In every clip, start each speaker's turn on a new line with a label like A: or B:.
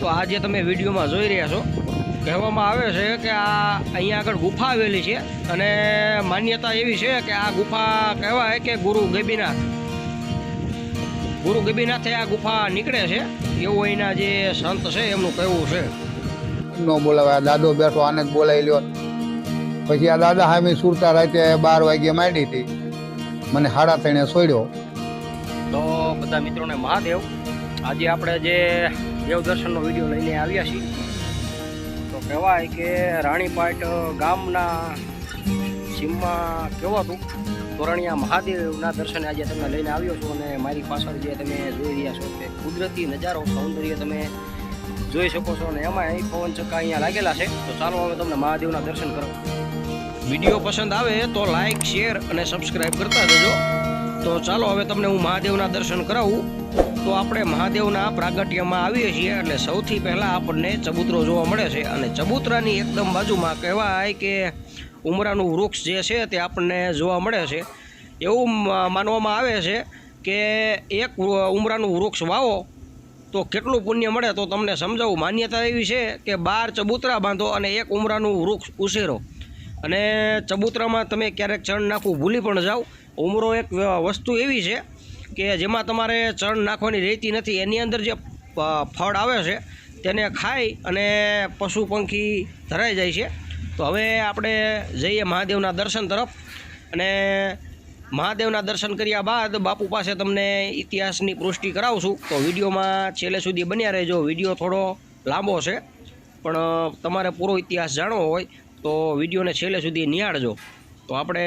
A: તો આ જે તમે વિડીયોમાં જોઈ રહ્યા છો કહેવામાં આવે છે કે આ અહીંયા આગળ ગુફા આવેલી છે અને માન્યતા એવી છે કે આ ગુફા કહેવાય કે ગુરુ ગબીનાથ ગુરુ ગબીનાથે આ ગુફા નીકળે છે એવું અહીંના જે સંત છે એમનું કહેવું છે.
B: ન બોલાવે આ દાદો બેઠો આને જ બોલાવી લ્યો. પછી આ દાદા હામી સુરતા રાતે બાર વાગે માંડી હતી. મને હાડા તેણે સોડ્યો
A: તો બધા મિત્રોને મહાદેવ આજે આપણે જે દેવદર્શનનો વીડિયો લઈને આવ્યા છીએ. તો કહેવાય કે રાણીપાટ ગામના સીમમાં કહેવાતું તોરણિયા મહાદેવના દર્શને આજે તમને લઈને આવ્યો છું અને મારી પાછળ જે તમે જોઈ રહ્યા છો તે કુદરતી નજારો, સૌંદર્ય તમે જોઈ શકો છો અને એમાં અહીં પવન ચક્કા અહીંયા લાગેલા છે. તો ચાલો હવે તમને મહાદેવના દર્શન કરો વીડિયો પસંદ આવે તો લાઈક, શેર અને સબસ્ક્રાઈબ કરતા જજો તો ચાલો હવે તમને હું મહાદેવના દર્શન કરાવું. તો આપણે મહાદેવના પ્રાગટ્યમાં આવીએ છીએ એટલે સૌથી પહેલાં આપણને ચબૂતરો જોવા મળે છે અને ચબૂતરાની એકદમ બાજુમાં કહેવાય કે ઉમરાનું વૃક્ષ જે છે તે આપણને જોવા મળે છે. એવું માનવામાં આવે છે કે એક ઉમરાનું વૃક્ષ વાવો તો કેટલું પુણ્ય મળે તો તમને સમજાવું. માન્યતા એવી છે કે બાર ચબૂતરા બાંધો અને એક ઉમરાનું વૃક્ષ ઉછેરો. અને ચબૂતરામાં તમે ક્યારેક ચણ નાખવું ભૂલી પણ જાઓ. ઉમરો એક વસ્તુ એવી છે કે જેમાં તમારે ચણ નાખવાની રહેતી નથી, એની અંદર જે ફળ આવે છે, તેને ખાઈ અને પશુ પંખી ધરાઈ જાય છે. તો હવે આપણે જઈએ મહાદેવના દર્શન તરફ અને મહાદેવના દર્શન કર્યા બાદ બાપુ પાસે તમને ઇતિહાસની પુષ્ટિ છું તો વિડીયોમાં છેલ્લે સુધી બન્યા રહેજો. વીડિયો થોડો લાંબો છે, પણ તમારે પૂરો ઇતિહાસ જાણવો હોય તો વિડીયોને છેલ્લે સુધી નિહાળજો. તો આપણે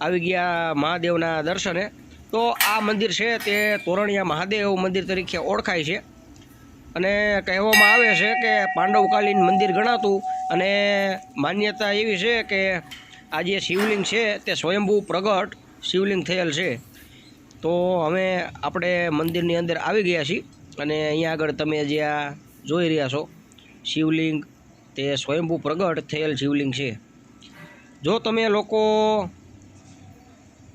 A: આવી ગયા મહાદેવના દર્શને તો આ મંદિર છે તે તોરણિયા મહાદેવ મંદિર તરીકે ઓળખાય છે. અને કહેવામાં આવે છે કે પાંડવકાલીન મંદિર ગણાતું અને માન્યતા એવી છે કે આ જે શિવલિંગ છે તે સ્વયંભૂ પ્રગટ શિવલિંગ થયેલ છે. તો અમે આપણે મંદિરની અંદર આવી ગયા છીએ અને અહીંયા આગળ તમે જે આ જોઈ રહ્યા છો, શિવલિંગ તે સ્વયંભૂ પ્રગટ થયેલ શિવલિંગ છે. જો તમે લોકો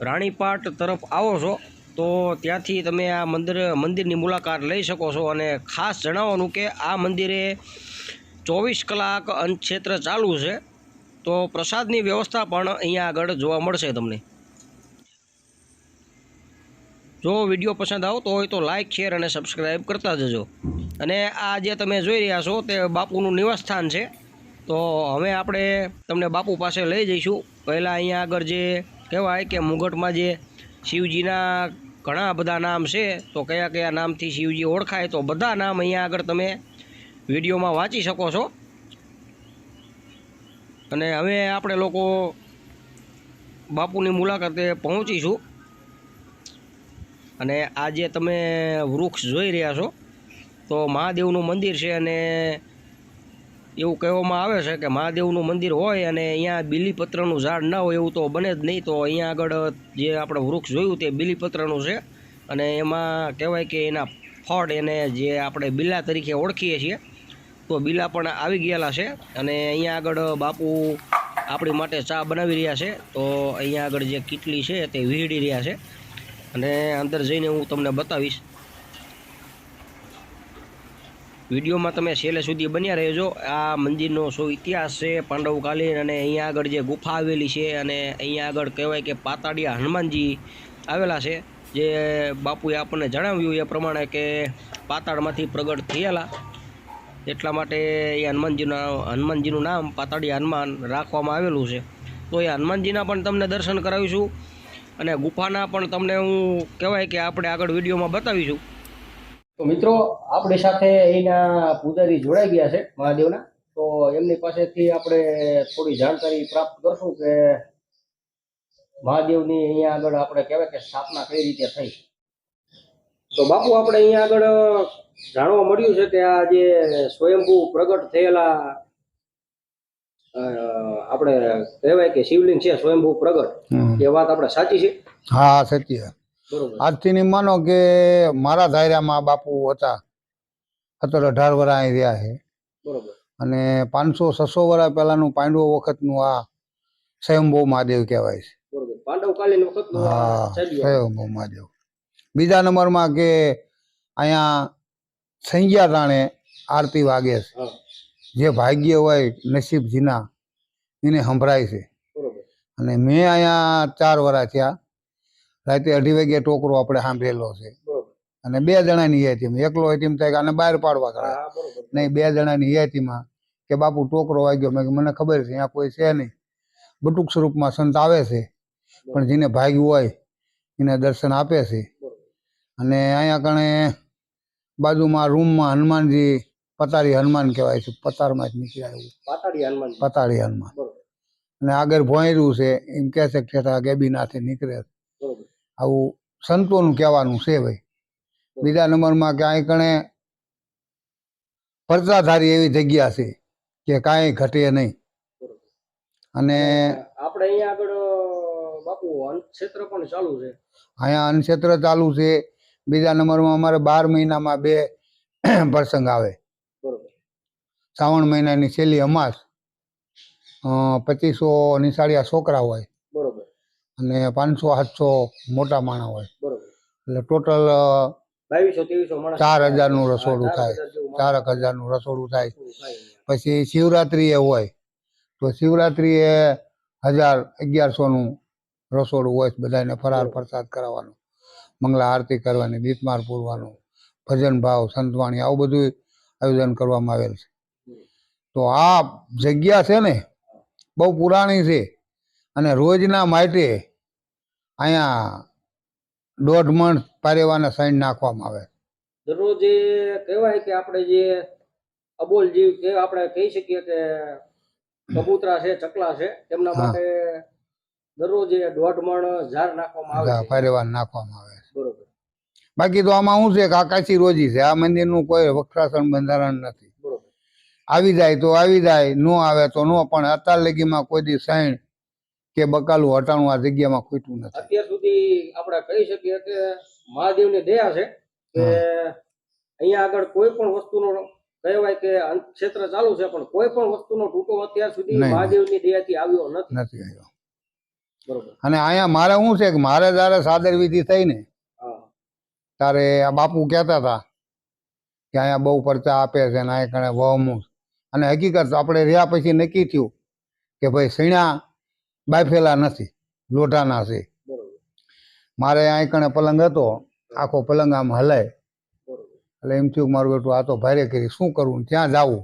A: રાણીપાટ તરફ આવો છો, તો ત્યાંથી તમે આ મંદિર, મંદિરની મુલાકાત લઈ શકો છો અને ખાસ જણાવવાનું કે આ મંદિરે ચોવીસ કલાક ક્ષેત્ર ચાલુ છે. તો પ્રસાદની વ્યવસ્થા પણ અહીંયા આગળ જોવા મળશે તમને. જો વીડિયો પસંદ આવતો હોય તો લાઇક શેર અને સબસ્ક્રાઈબ કરતા જજો. અને આ જે તમે જોઈ રહ્યા છો તે બાપુનું નિવાસસ્થાન છે. તો હવે આપણે તમને બાપુ પાસે લઈ જઈશું. પહેલાં અહીંયા આગળ જે કહેવાય કે મુગટમાં જે શિવજીના ઘણા બધા નામ છે, તો કયા કયા નામથી શિવજી ઓળખાય, તો બધા નામ અહીંયા આગળ તમે વિડીયોમાં વાંચી શકો છો. અને હવે આપણે લોકો બાપુની મુલાકાતે પહોંચીશું. અને આ જે તમે વૃક્ષ જોઈ રહ્યા છો. તો મહાદેવનું મંદિર છે અને એવું કહેવામાં આવે છે કે મહાદેવનું મંદિર હોય અને અહીંયા બીલીપત્રનું ઝાડ ના હોય એવું તો બને જ નહીં, તો અહીંયા આગળ જે આપણે વૃક્ષ જોયું તે બીલીપત્રનું છે. અને એમાં કહેવાય કે એના ફળ એને જે આપણે બીલા તરીકે ઓળખીએ છીએ, તો બીલા પણ આવી ગયેલા છે. અને અહીંયા આગળ બાપુ આપણી માટે ચા બનાવી રહ્યા છે, તો અહીંયા આગળ જે કીટલી છે તે વીહડી રહ્યા છે. અને અંદર જઈને હું તમને બતાવીશ. વિડીયોમાં તમે છેલ્લે સુધી બન્યા રહેજો. આ મંદિરનો શું ઇતિહાસ છે પાંડવકાલીન અને અહીંયા આગળ જે ગુફા આવેલી છે અને અહીંયા આગળ કહેવાય કે પાતાડિયા હનુમાનજી આવેલા છે. જે બાપુએ આપણને જણાવ્યું એ પ્રમાણે કે પાતાળમાંથી પ્રગટ થયેલા. એટલા માટે એ હનુમાનજીના, હનુમાનજીનું નામ પાતાળિયા હનુમાન રાખવામાં આવેલું છે. તો એ હનુમાનજીના પણ તમને દર્શન કરાવીશું અને ગુફાના પણ તમને હું કહેવાય કે આપણે આગળ વિડીયોમાં બતાવીશું. તો મિત્રો આપણી સાથે અહીંના પૂજારી જોડાઈ ગયા છે મહાદેવના. તો એમની પાસેથી આપણે થોડી જાણકારી પ્રાપ્ત કરશું કે મહાદેવની અહીંયા આગળ આપણે કહેવાય કે સ્થાપના કઈ રીતે થઈ. તો બાપુ આપણે અહીંયા આગળ જાણવા મળ્યું છે કે આ જે સ્વયંભૂ પ્રગટ થયેલા આપણે કહેવાય કે શિવલિંગ છે સ્વયંભૂ પ્રગટ. એ વાત આપણે સાચી છે?
B: હા સત્ય આજથી ની માનો કે મારા ધાર્યામાં બાપુ હતા. સત્તર અઢાર વર્ષ અહીં રહ્યા છે. અને પાંચસો છસો વર્ષ પહેલાનું પાંડવો વખતનું આ સ્વયંભો મહાદેવ કહેવાય છે. હા
A: ચાલ્યું
B: મહાદેવ. બીજા નંબરમાં કે અહીંયા સંજ્ઞા રાણે આરતી વાગે છે. જે ભાગ્ય હોય નસીબ જીના એને સંભળાય છે. અને મેં અહીંયા ચાર વર્ષ થયા. રાતે અઢી વાગે ટોકરો આપણે સાંભળેલો છે. અને બે જણાની હિયાતીમાં એકલો યાતીમ થાય કે આને બહાર પાડવા કરે. નહીં બે જણાની હિયાતીમાં કે બાપુ ટોકરો વાગ્યો. મેં મને ખબર છે અહીંયા કોઈ છે નહીં. બટુક સ્વરૂપમાં સંત આવે છે પણ જેને ભાગ્યું હોય એને દર્શન આપે છે. અને અહીંયા કણે બાજુમાં રૂમમાં હનુમાનજી પતારી હનુમાન કહેવાય છે. પતારમાં જ નીકળ્યા એવું.
A: પતારી હનુમાન
B: પતાળી હનુમાન. અને આગળ ભોંયરું છે એમ કહે છે કે ગેબી ગેબીનાથે નીકળે છે. આવું સંતોનું કહેવાનું છે ભાઈ. બીજા નંબરમાં કે અહીં કણે ફરતાધારી એવી જગ્યા છે કે કાંઈ ઘટે નહીં. અને
A: આપણે અહીંયા આગળ બાપુ અન્નક્ષેત્ર પણ ચાલુ છે.
B: અહીંયા અન્નક્ષેત્ર ચાલુ છે. બીજા નંબરમાં અમારે બાર મહિનામાં બે પ્રસંગ આવે. શ્રાવણ મહિનાની છેલ્લી અમાસ પચીસો નિશાળિયા છોકરા હોય. અને પાંચસો સાતસો મોટા માણા હોય. એટલે ટોટલ ચાર હજારનું રસોડું થાય. ચારક હજારનું રસોડું થાય. પછી શિવરાત્રિએ એ હોય. તો શિવરાત્રિએ એ હજાર અગિયારસોનું રસોડું હોય બધાને ફરાર પ્રસાદ કરાવવાનું મંગલા આરતી કરવાની બીતમાર પૂરવાનું ભજન ભાવ સંતવાણી આવું બધું આયોજન કરવામાં આવેલ છે. તો આ જગ્યા છે ને બહુ પુરાણી છે. અને રોજના માટે અહીંયા દોઢ મણ પારેવાના સાઈન નાખવામાં આવે.
A: દરરોજ એ કહેવાય કે આપણે જે અબોલ જીવ કે આપણે કહી શકીએ કે કબૂતરા છે ચકલા છે તેમના માટે દરરોજ દોઢ મણ ઝાર નાખવામાં આવે છે.
B: પારેવાના નાખવામાં આવે
A: બરોબર.
B: બાકી તો આમાં શું છે? કે આકાશી રોજી છે. આ મંદિરનું કોઈ વખરાસણ બંધારણ નથી. આવી જાય તો આવી જાય ન આવે તો ન પણ અત્યાર લગીમાં કોઈ દી સાઈણ કે બકાલું હટાણું આ જગ્યામાં ખૂટ્યું નથી.
A: અત્યાર સુધી આપણે કહી શકીએ કે મહાદેવની દયા છે કે અહીંયા આગળ કોઈ પણ વસ્તુનો કહેવાય કે ક્ષેત્ર ચાલુ છે પણ કોઈ પણ વસ્તુનો ટૂંકો અત્યાર સુધી. મહાદેવની દયાથી આવ્યો નથી.
B: નથી આવ્યો.
A: બરોબર.
B: અને અહીંયા મારે શું છે કે મારે જયારે સાદર વિધિ થઈ ને
A: તારે
B: ત્યારે આ બાપુ કહેતા હતા કે અહીંયા બહુ પરચા આપે છે ને અહીંયા કણે વહમું. અને હકીકત આપણે રહ્યા પછી નક્કી થયું કે ભાઈ સૈણા બાફેલા નથી લોઢાના છે. મારે અહીં કણે પલંગ હતો આખો પલંગ આમ હલાય. એટલે એમ થયું મારું બેટું આ તો ભારે કરી શું કરવું ત્યાં જવું.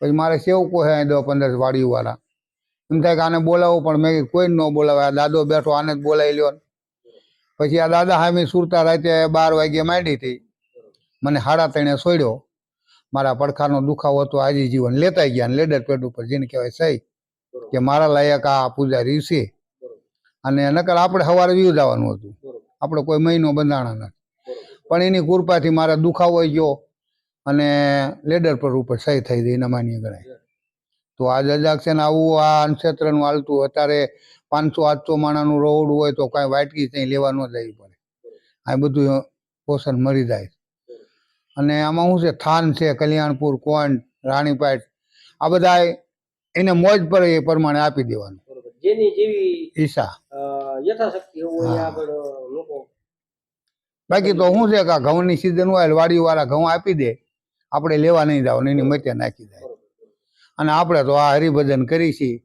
B: પછી મારે સેવકો છે અહીં દસ પંદર વાડીવાળા. એમ થાય કે આને બોલાવો પણ મેં કોઈ ન બોલાવે આ દાદો બેઠો આને જ બોલાવી લ્યો. પછી આ દાદા હામી સુરતા રાતે બાર વાગે માંડી હતી. મને હાડા ત્રણે સોડ્યો મારા પડખાનો દુખાવો હતો આજી જીવન લેતા ગયા ને લેડર પેડ ઉપર જેને કહેવાય સહી. કે મારા લાયક આ પૂજારી છે અને નકર આપણે સવારે વ્યૂ જવાનું હતું. આપણે કોઈ મહિનો બંધાણા નથી. પણ એની કૃપાથી મારા દુખાવો ગયો અને લેડર પર ઉપર સહી થઈ ગઈ એના ગણાય. તો આ જજાક છે ને આવું આ અનક્ષેત્રનું હાલતું અત્યારે પાંચસો આઠસો માણાનું રોડ હોય તો કાંઈ વાટકી ત્યાં લેવા ન જવી પડે. આ બધું પોષણ મરી જાય. અને આમાં શું છે? થાન છે કલ્યાણપુર કોંડ રાણીપાટ આ બધા એને મોજ પર એ પ્રમાણે આપી દેવાનું.
A: જેની જેવી
B: ઈશા.
A: યથાશક્તિ એવું આગળ લોકો
B: બાકી તો શું છે કે ઘઉંની સિઝન હોય વાડી વાળા ઘઉં આપી દે. આપણે લેવા નહીં જવાનું એની મચે નાખી જાય. અને આપણે તો આ હરિભજન કરી છીએ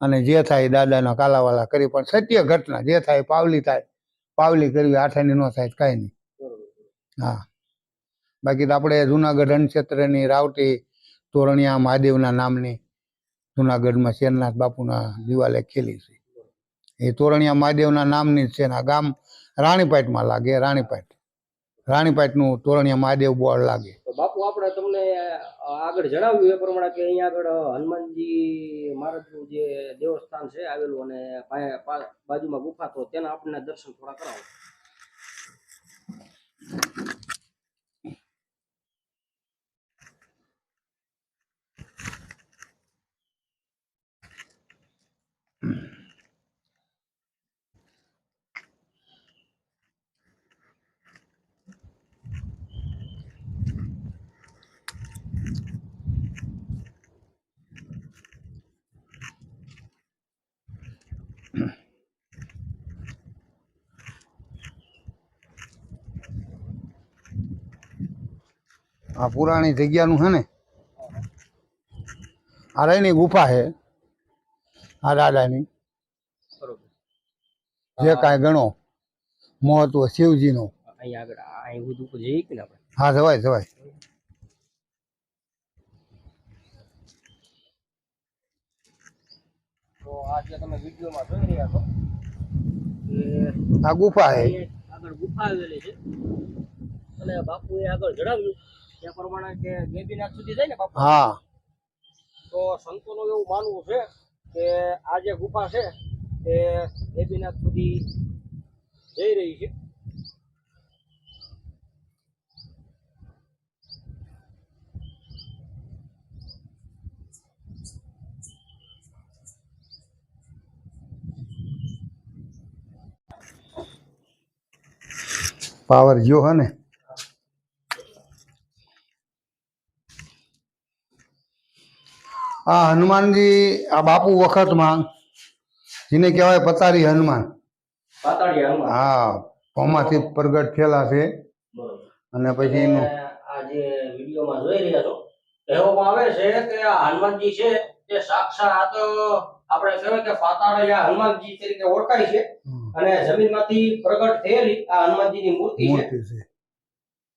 B: અને જે થાય દાદાના કાલાવાલા કરી પણ સત્ય ઘટના જે થાય પાવલી થાય પાવલી કરવી આઠાની ન થાય કાંઈ નહીં. હા. બાકી તો આપણે જુનાગઢ અનક્ષેત્રની રાવટી તોરણિયા મહાદેવના નામની જુનાગઢમાં શેરનાથ બાપુના દિવાલે ખેલી છે. એ તોરણિયા મહાદેવના નામની છે ને આ ગામ રાણીપાટમાં લાગે, રાણીપાટ. રાણીપાટનું તોરણિયા મહાદેવ બોર્ડ લાગે.
A: બાપુ, આપણે તમને આગળ જણાવ્યું એ પ્રમાણે કે અહીંયા આગળ હનુમાનજી મહારાજનું જે દેવસ્થાન છે આવેલું અને બાજુમાં ગુફા, તો તેના આપણને દર્શન થોડા કરાવો.
B: આ પુરાણી જગ્યાનું છે ને આ રહીની ગુફા છે આ દાદાની. જે કાંઈ ગણો મહત્વ શિવજીનો. હા જવાય જવાય.
A: આ
B: ગુફા છે.
A: આગળ ગુફા આવેલી છે. અને બાપુએ આગળ જણાવ્યું તે પ્રમાણે કે ગેબીનાથ સુધી જાય ને બાપુ
B: હા.
A: તો સંતોનું એવું માનવું છે કે આ જે ગુફા છે એ ગેબીનાથ સુધી જઈ રહી છે.
B: પાવર જો હે ને? આ હનુમાનજી આ બાપુ વખતમાં જેને કહેવાય પતારી હનુમાન. હા પમાંથી પ્રગટ થયેલા છે. અને પછી એનું
A: આ જે વિડીયોમાં જોઈ રહ્યા છો કહેવામાં આવે છે કે આ હનુમાનજી છે તે સાક્ષાત આપણે કહેવાય કે પાતાળિયા હનુમાનજી તરીકે ઓળખાય છે. અને જમીનમાંથી પ્રગટ થયેલી આ હનુમાનજીની મૂર્તિ છે.
B: મૂર્તિ છે.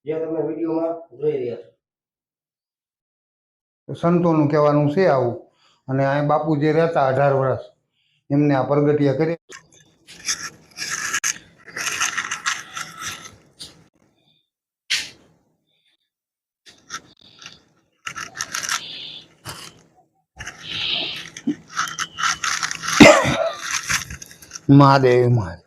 A: જે તમે વિડીયોમાં જોઈ રહ્યા છો.
B: સંતોનું કહેવાનું છે આવું. અને અહીં બાપુ જે રહેતા અઢાર વર્ષ, એમને આ પ્રગટિયા કરી. મહાદેવ મહાદેવ